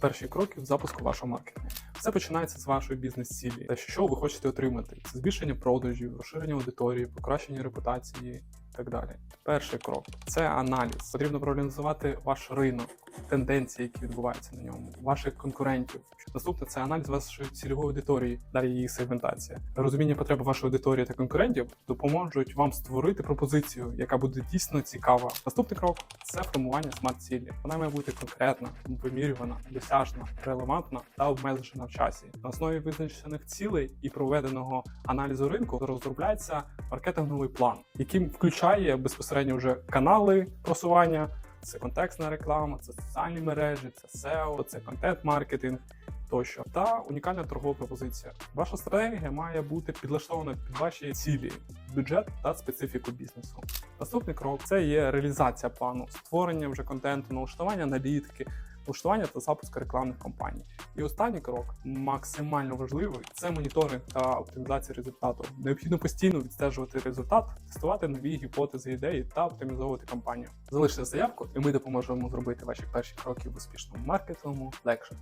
перші кроки в запуску вашого маркетингу. Все починається з вашої бізнес-цілі. Те, що ви хочете отримати, це збільшення продажів, розширення аудиторії, покращення репутації так далі. Перший крок це аналіз. Потрібно проаналізувати ваш ринок, тенденції, які відбуваються на ньому, ваших конкурентів. Наступне це аналіз вашої цільової аудиторії, далі її сегментація. Розуміння потреб вашої аудиторії та конкурентів допоможуть вам створити пропозицію, яка буде дійсно цікава. Наступний крок це формування смарт-цілі. Вона має бути конкретна, вимірювана, досяжна, релевантна та обмежена в часі. На основі визначених цілей і проведеного аналізу ринку розробляється маркетинговий план, який включає безпосередньо вже канали просування. Це контекстна реклама, це соціальні мережі, це SEO, це контент-маркетинг тощо та унікальна торгова пропозиція. Ваша стратегія має бути підлаштована під ваші цілі, бюджет та специфіку бізнесу. Наступний крок це є реалізація плану, створення вже контенту, налаштування аналітики, налаштування та запуск рекламних кампаній. І останній крок, максимально важливий, це моніторинг та оптимізація результату. Необхідно постійно відстежувати результат, тестувати нові гіпотези, ідеї та оптимізовувати кампанію. Залиште заявку, і ми допоможемо зробити ваші перші кроки в успішному маркетингу легше.